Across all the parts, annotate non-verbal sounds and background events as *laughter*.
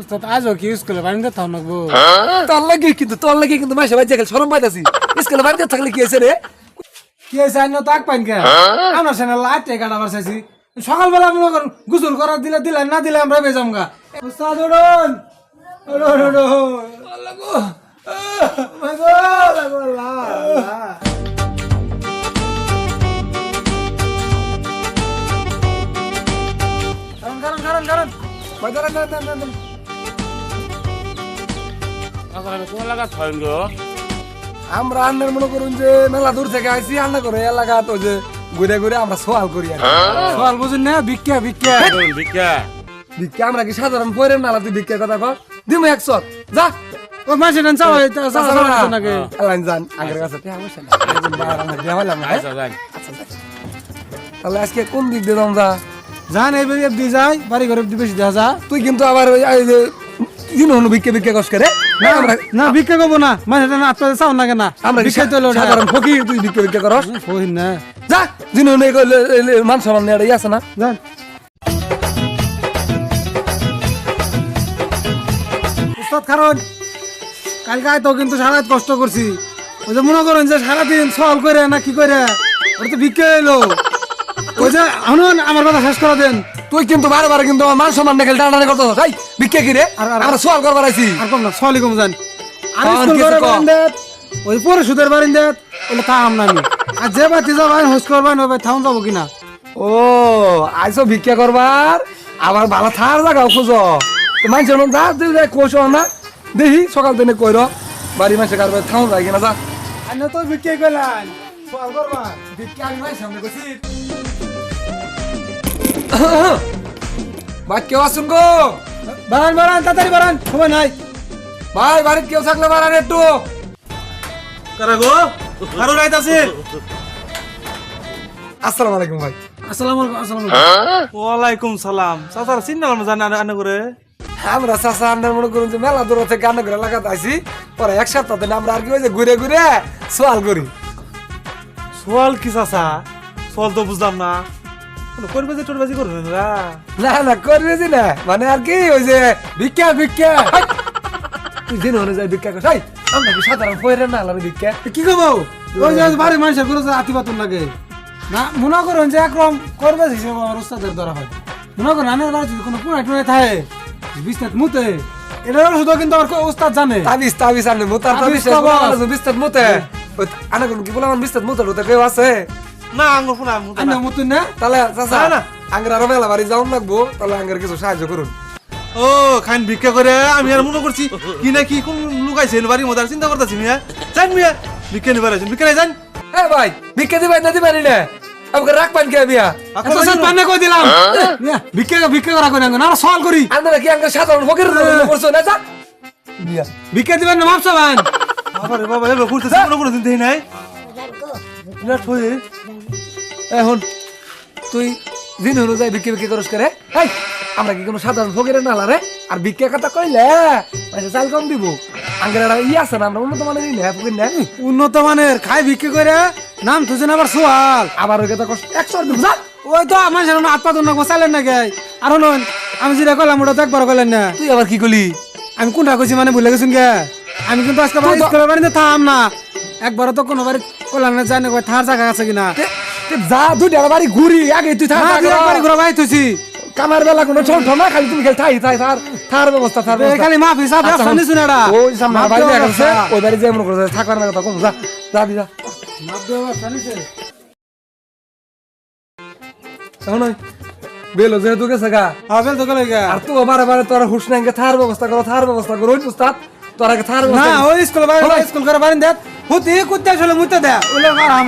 উস্তাদ আজও কি স্কুলে বাড়িতে থাম নাকবো? তোর লাগে কিন্তু তোর লাগে কিন্তু মাসে বাজে গেল শরম পাইতাছি। স্কুলে বাড়িতে থাকলে কি হয়েছে রে? কি হয়েছে আইন তাক পাইন কে? আমরা সেনা লাইটে কাটা বারসাইছি সকালবেলা মনে করুন গোসল করার দিলে দিলে না দিলে আমরা বেজাম গা উস্তাদ উড়ুন উড়ুন উড়ুন আল্লাহ গো। আল্লাহ গো, আল্লাহ। গো, আল্লাহ, আল্লাহ। কারণ। কারণ কারণ কারণ কোন লাগা থইন গো? আমরা আন্নার মনে করুন যে মেলা দূর থেকে আইসি আন্না করে এলাকা তো যে ঘুরে ঘুরে আমরা সোয়াল করি আর কি। সকাল বুঝুন না ভিক্ষা ভিক্ষা। কোন ভিক্ষা। ভিক্ষা আমরা কি সাধারণ পরে নালা তুই ভিক্ষা কথা কর দিমু একশো যা। ও মাসে নেন চাও চাও চাও নাকি? আল্লাহ জান আগের কাছে টিয়া পয়সা নাই। একজন বাবার আমরা দেওয়া হলাম না, যাই। তাহলে আজকে কোন দিক দিয়ে দাম যা? জান এই দিয়ে যায় বাড়ি ঘরে বেশি দেখা যা। তুই কিন্তু আবার ওই এই দিন হনু ভিক্ষা ভিক্ষা কষ্ট করে না আমরা না ভিক্ষা করব না। মানে না আপনাদের চাও না। কেন আমরা কি ভিক্ষা তো সাধারণ ফকির তুই ভিক্ষা ভিক্ষা করস? কহিন না। যা দিন হনু এই কইলে- এই- এই মান সম্মান নেই আছে না? জান উস্তাদ কারণ কালকে তো কিন্তু সারা কষ্ট করছি। ওই যে মনে করেন যে সারাদিন সল করে না কি করে ওটা তো ভিক্ষা এলো ওই যে শুনুন আমার কথা শেষ করে দেন। তুই কিন্তু বারে বারে কিন্তু আমার মান সম্মান দেখে টানা করতে তাই ভিক্ষা কি রে? আর- সোয়াল করবার আইছি আর কম না সলি কম আর আর স্কুল করে বারিন্দাত ওই পরে সুদের বারিন্দাত ওগুলো থাম না। আমি আর যে বাতি যাবেন হোস করবেন ওই বাই যাব কিনা? ও আইসো ভিক্ষা করবার আবার ভালো থার জায়গাও খুঁজ। মানুষের মন যা তুই কোষ না। দেখি সকাল দিনে কইর বাড়ি মাসে কারবার থাম যায় কিনা যা। আর তো বিক্রি করলেন সল করবা ভিক্ষা আমি সামনে করছি ভাই কেউ আসুন গো। বারান বারান তাড়াতাড়ি বারান সময় নাই। ভাই বাড়িতে কেউ থাকলে বাড়ান একটু। কারা গো? আরও রাইত আছে। আসসালামু আলাইকুম ভাই। আসসালামু আলাইকুম আসসালামু আলাইকুম। ওয়ালাইকুম সালাম। চাচার চিন্তা করলাম জানি আনে আনে করে। আমরা আন্ডার মনে করুন যে মেলা দূর থেকে গান করে লাগাতে আইসি পরে এক সপ্তাহ দিন আমরা আর কি যে ঘুরে ঘুরে সোয়াল করি। সোয়াল কি চাচা? সোয়াল তো বুঝলাম না। করবে টোরবাজি করবে? না। না না করবি যে না। মানে আর কি ওই যে ভিক্ষা ভিক্ষা! *laughs* তুই দিন হলে যাই ভিক্ষা কর। হাই, আমরা কি সাধারণ পয়রে না আলাদা ভিক্ষা। কি করব ওই যে বাড়ি মানুষের কোনো আতি পাতুন লাগে। না মনে করেন যে একরকম করবে হিসেবে আমার উস্তাদের ধরা হয়। মনে করেন আমি বাড়ি যদি কোনো পুরাই টুনাই থাকে বিস্তার মুতে এটা শুধু কিন্তু আমার উস্তাদ জানে। তাবিজ তাবিজ আনলে মুতার তাবিজ তাবিজ বিস্তার মুতে। আনা কোন কি বলে আমার বিস্তার মুতে ওটা কেউ আছে? না আঙ্গুর ফোনা আইনা না। মুতুন না? তাহলে চাচা না, না। আঙ্গের আরও মেলা বাড়ি যাওয়ার লাগবো তাহলে আঙ্গের কিছু সাহায্য করুন। ও খাইন ভিক্ষা করে আমি আর মনে করছি কি না কি কোন লুকাইছে বাড়ির মধ্যে আর চিন্তা করতেছি মিয়া। জান মিয়া ভিক্ষা নিবার আছেন ভিক্ষা জান এ ভাই ভিক্ষা দিবাই না দিবাই না আমাকে রাখবেন কে বিয়া এত সব পান্না কই দিলাম ভিক্ষা ভিক্ষা করা কই না না সওয়াল করি। আমরা কি আঙ্গের সাধারণ ফকির করছ না যা। বিয়া ভিক্ষা দিবেন না মাপসা বাবা রে বাবা এবার ঘুরতেছি মনে করে দেই নাই? বিরাট এখন তুই দিন অনুযায়ী বিক্রি বিক্রি করস করে। এই আমরা কি কোনো সাধারণ ফকিরের নালা রে? আর বিক্রি কথা কইলে মানে চাল কম দিব। আঙ্গের ই আছে না আমরা উন্নত মানের না ফকির না উন্নত মানের খাই ভিক্ষা করে নাম তুজেন আবার সোয়াল। আবার ওই কথা কষ্ট একশো দিব যা। ওই তো আমার সেরকম হাত পাতুন না চাইলেন না গে আর শুনুন আমি যেটা কইলাম ওটা তো একবার কইলেন না। তুই আবার কি করলি আমি কোনটা কইছি মানে ভুলে গেছুন গে আমি কিন্তু আজকে বাড়ি থাম না। একবারও তো কোনো বাড়ি কইলাম না জানি কই থার জায়গা আছে কিনা? যা দুই টাকা বাড়ি ঘুরি আগে তুই এক বাড়ি ঘুরে বাড়ি থইছি। কামার বেলা কোনো ছোট না খালি তুমি খালি থাই থাই থার থার ব্যবস্থা থার খালি মাফ আচ্ছা, শুনি শুনে এটা ওই সামনে বাড়ি দেখা গেছে ওই বাড়ি যে মনে করছে থাকবার না কথা কম যা যা দি যা। মাপ দেওয়ার শুনিছে ওই বেলো যেহেতু গেছে গা। আবেল তো গেলে গে আর তো বারে বারে তোর হুশ নাই থার ব্যবস্থা করো থার ব্যবস্থা করো ওই উস্তাদ তোর থার না। ওই স্কুল বাড়ি স্কুল করে বাড়ি দেত হুতি কুত্তে মুতে দে মার হাম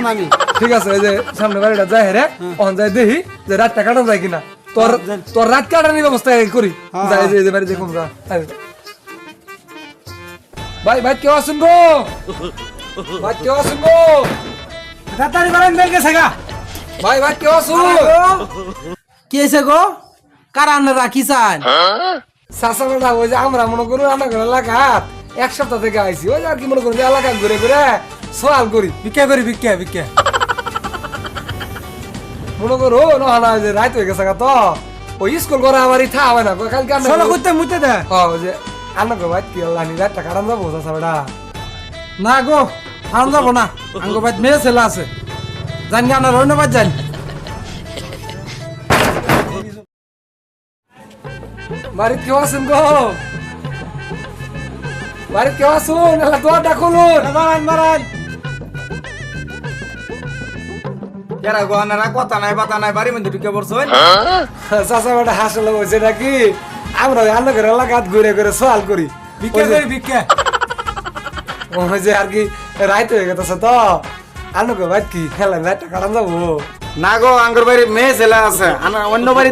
ঠিক আছে এই যে সামনে বাড়িটা যায় রে অন যায় দেখি যে রাতটা কাটানো যায় কিনা। তোর তোর রাত কাটানোর ব্যবস্থা করি। যাই যে দেখুন যা ভাই ভাই কেউ আসুন গো? ভাই কেউ আসুন গো? তাড়াতাড়ি বাড়ি বেল গেছে গা। ভাই ভাই কেউ আসুন কি হয়েছে গো? কার আন্না রাখি চান? না ওই যে আমরা মনে করুন আমরা ঘরে এলাকাত এক সপ্তাহ থেকে আইছি। ওই আর কি মনে করুন যে এলাকা ঘুরে ঘুরে সওয়াল করি। ভিক্ষা করি ভিক্ষা ভিক্ষা। *laughs* মনে করো না না যে রাত হয়ে গেছে তো। ওই স্কুল করা আমার থা হবে না। কালকে চলো করতে মুতে দে। ও যে আন্না গো ভাই কি লানি রাত টাকা রান্না বসা সাবড়া না। গো হারাম যাব না। আঙ্গ ভাই মেয়ে ছেলে আছে। জানি না আপনার অন্য বাদ জানি বাড়িত কেউ আছেন গো? বাড়িত কেউ আসুন এলা দোয়ারটা খুলুন বাড়ান বাড়ান এরা গহনারা কথা নাই বাতা নাই বাড়ি মধ্যে ঢুকে পড়ছই চাচা বেটা হাসলে বলছে নাকি? আমরা ওই আন্না করে এলাকাত ঘুরে ঘুরে সওয়াল করি। ভিক্ষা করি ভিক্ষা। ওই যে আর কি রাইত হয়ে গেছে তো। গো ভাই কি খেলা রাত টাকা যাব। না গো আঙ্গুর বাড়ি মেয়ে ছেলে আছে। আনা অন্য বাড়ি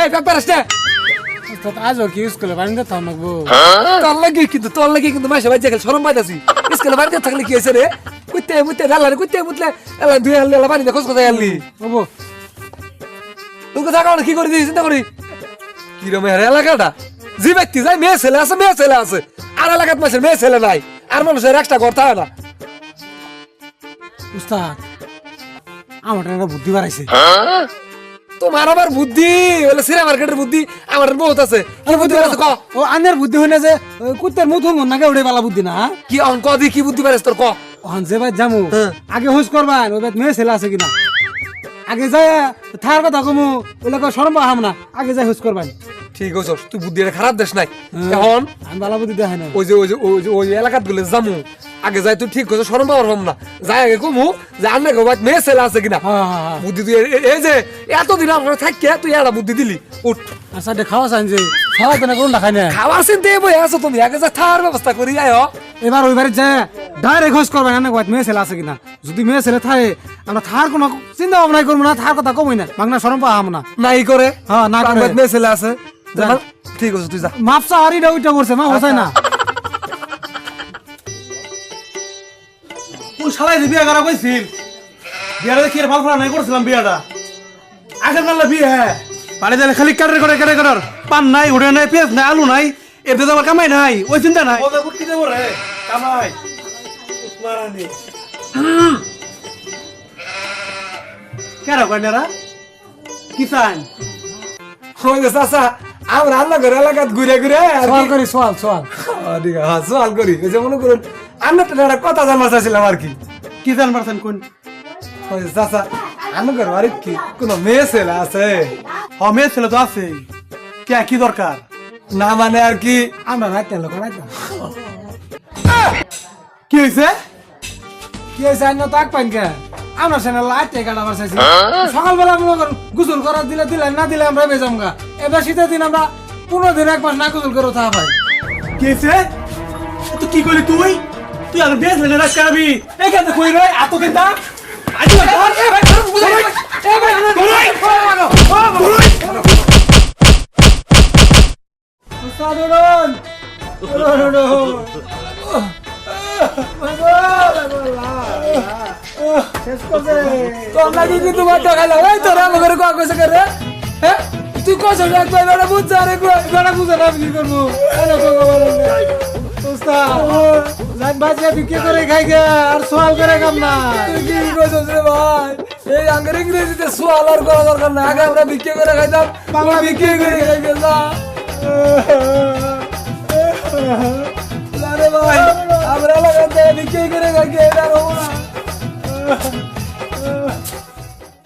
এই আজ কি স্কুলে বাড়ি দিতে থাকব তোর লাগে কিন্তু তোর লাগে কিন্তু মাসে বাজে গেল শরম পাইতাছি। স্কুলে বাড়িতে থাকলে কি হয়েছে রে? কুত্তে মুত্তে ডালারে কুত্তে মুতলে এলা দুই হাল এলা পানি খোঁজ কোথায় আনলি। হব তুই কোথায় কি করে দিয়েছিস চিন্তা করি? কি এর এলাকাটা? যে ব্যক্তি যায় মেয়ে ছেলে আছে মেয়ে ছেলে আছে। আর এলাকাত মাসের মেয়ে ছেলে নাই আর মানুষের একটা ঘর থাকে না। উস্তাদ আমার বুদ্ধি বাড়াইছে। তোমার আবার বুদ্ধি? বলে সিরা মার্কেটের বুদ্ধি আমার বহুত আছে। কি বুদ্ধি আছে ক? ও আনের বুদ্ধি হইনা যে কুত্তের মুখ মন নাকে উড়ে বালা বুদ্ধি না কি অঙ্ক দি কি বুদ্ধি পারিস তোর ক? ওখান যে ভাই যামু হ্যাঁ। আগে হুস করবান ওই ভাই মেয়ে ছেলে আছে কিনা। আগে যাই থার কথা কমু ওগুলো কই শরম পাহাম না আগে যাই হুস করবান ঠিক আছে তুই বুদ্ধি এটা খারাপ দেশ নাই। এখন আমি বালা বুদ্ধি দেখাই না ওই যে ওই যে ওই যে এলাকাতগুলো যামু আগে যাই তুই ঠিক করছ শরম পাওয়ার হম না। যাই আগে কমু যে আন্না গো মেয়ে ছেলে আছে কিনা? হ্যাঁ হ্যাঁ হ্যাঁ। বুদ্ধি তুই এই যে এতদিন আমরা থাকি তুই একটা বুদ্ধি দিলি। উঠ। আচ্ছা খাওয়া চাইন যে খাওয়া তো না না। চিন্তা বই আছো তুমি। আগে যা থার ব্যবস্থা করি আয় এবার ওই বাড়ি যায় ডাইরেক্ট আনে কয় মেয়ে ছেলে আছে কিনা। যদি মেয়ে ছেলে থাকে আমরা থার কোনো চিন্তা ভাবনাই করব না থার কথা কমই না। বাংলা শরম পাহাম না। নাই করে। হ্যাঁ, না। মেয়ে ছেলে আছে। যা। যা, ঠিক আছে তুই যা। মাপসা হারিটা ওইটা করছে মা হোসাই না কোন শালাই বিয়া করা কইছিল বিয়াটা কি ভালো ফলা নাই করছিলাম বিয়াটা? আগের বেলা বিয়ে হ্যাঁ। বাড়ি যালে খালি কাটার করে কাটার কাটার পান নাই উড়ে নাই পেঁয়াজ নাই আলু নাই এতে তো আমার কামাই নাই ওই চিন্তা নাই। কামাই। কেন কন্যারা কি চান? ওই যে চাচা আমরা আন্না করে এলাকাত ঘুরে ঘুরে কি- করি সওয়াল হ্যাঁ, ঠিক আছে, হ্যাঁ, সওয়াল করি। ওই যে মনে করুন আন্না তো একটা কথা জানবার চাইছিলাম আর কি। কি জান পারছেন কোন? চাচা আন্না করে বাড়ির কি কোনো মেয়ে ছেলে আছে? হ মেয়ে ছেলে তো আছে। কে কি দরকার? না মানে আর কি আমরা রাইতে লোক রাইতে কি হয়েছে কি হয়েছে আইন তাক পাইন কে? আমরা সেনা লাইট কাটা বার চাইছি সকালবেলা মনে করুন গুসল করার দিলে দিলে না দিলে আমরা বেজাম গা এবার শীতের দিন আমরা পনেরো দিন এক মাস না গুসল করে থাকা পাই কি হয়েছে তো কি করলি তুই তুই আগে বেশ লেনে রাখ কাবি এখানে কই রে এত দিন দা আজ করছে তোর নাকি কিন্তু মাথা খাইলাম এই তোর আমাকে কইছে করে হ্যাঁ? তুই না তুই বেটা বুঝছ রে কই গড়া বুঝে না আমি কি করব? জান বাজে বিক্রি করে খাই গে আর সোয়াল করে কাম না তুই কি কইছস রে ভাই? এই আঙ্গের ইংরেজিতে সোয়াল আর করা দরকার না আগে আমরা বিক্রি করে খাইতাম বাংলা বিক্রি করে খাই গেলাম আরে ভাই আমরা লাগাতে বিক্রি করে খাই এটা হব না うん。